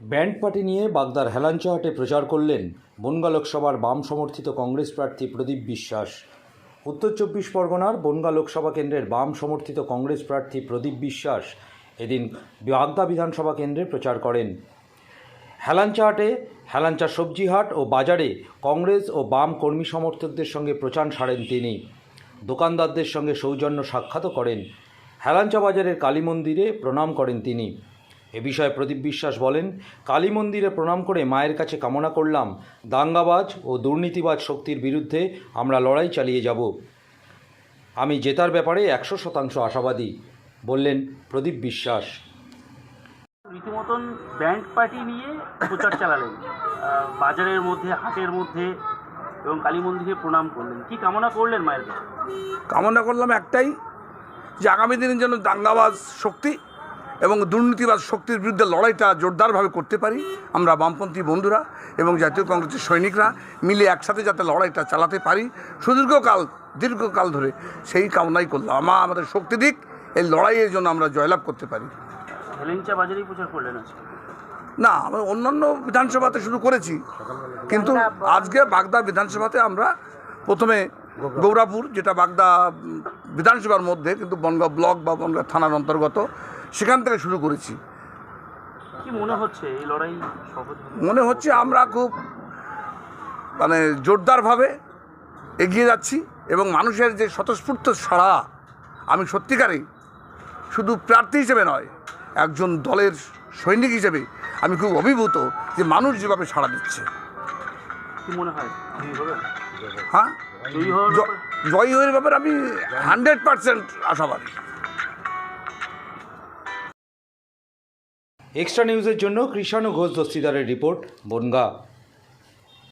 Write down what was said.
Band party নিয়ে বাগদার হেলাঞ্চাহাটে প্রচার করলেন বনগা লোকসভার বাম সমর্থিত কংগ্রেস প্রার্থী প্রদীপ বিশ্বাস। উত্তর চব্বিশ পরগনার বনগা লোকসভা কেন্দ্রের বাম সমর্থিত কংগ্রেস প্রার্থী প্রদীপ বিশ্বাস এদিন বাগদা বিধানসভা কেন্দ্রে প্রচার করেন। হেলাঞ্চাহাটে হেলাঞ্চা সবজিহাট ও বাজারে কংগ্রেস ও বাম কর্মী সমর্থকদের সঙ্গে প্রচার সারেন তিনি। দোকানদারদের সঙ্গে সৌজন্য সাক্ষাৎও করেন। হেলাঞ্চা বাজারের কালী মন্দিরে প্রণাম করেন তিনি। এ বিষয়ে প্রদীপ বিশ্বাস বলেন কালী মন্দিরে প্রণাম করে মায়ের কাছে কামনা করলাম দাঙ্গাবাজ ও দুর্নীতিবাজ শক্তির বিরুদ্ধে আমরা লড়াই চালিয়ে যাব। আমি জেতার ব্যাপারে একশো শতাংশ আশাবাদী বললেন প্রদীপ বিশ্বাস। রীতিমতন ব্যান্ড পার্টি নিয়ে প্রচার চালালেন। বাজারের মধ্যে হাটের মধ্যে এবং কালী মন্দিরে প্রণাম করলেন। কি কামনা করলেন মায়ের কাছে? কামনা করলাম একটাই যে আগামী দিনের যেন দাঙ্গাবাজ শক্তি এবং দুর্নীতিবাজ শক্তির বিরুদ্ধে লড়াইটা জোরদারভাবে করতে পারি। আমরা বামপন্থী বন্ধুরা এবং জাতীয় কংগ্রেসের সৈনিকরা মিলে একসাথে যাতে লড়াইটা চালাতে পারি। সুদীর্ঘকাল দীর্ঘকাল ধরে সেই কামনাই করলাম। আমা আমাদের শক্তি দিক এই লড়াইয়ের জন্য আমরা জয়লাভ করতে পারি। না আমরা অন্যান্য বিধানসভাতে শুরু করেছি। কিন্তু আজকে বাগদা বিধানসভাতে আমরা প্রথমে গৌরাপুর যেটা বাগদা বিধানসভার মধ্যে কিন্তু বনগাঁ ব্লক বা বনগাঁ থানার অন্তর্গত সেখান থেকে শুরু করেছি। মনে হচ্ছে এই লড়াই মনে হচ্ছে আমরা খুব মানে জোরদারভাবে এগিয়ে যাচ্ছি এবং মানুষের যে স্বতঃস্ফূর্ত সাড়া আমি সত্যিকারেই শুধু প্রার্থী হিসেবে নয় একজন দলের সৈনিক হিসেবে আমি খুব অভিভূত যে মানুষ যেভাবে সাড়া দিচ্ছে। কি মনে হয়? জয়ী হ্যাঁ জয়ী হওয়ার ব্যাপারে আমি হান্ড্রেড পার্সেন্ট আশাবাদী। এক্সট্রা নিউজের জন্য কৃষাণু ঘোষ দস্তিদারের রিপোর্ট বনগা।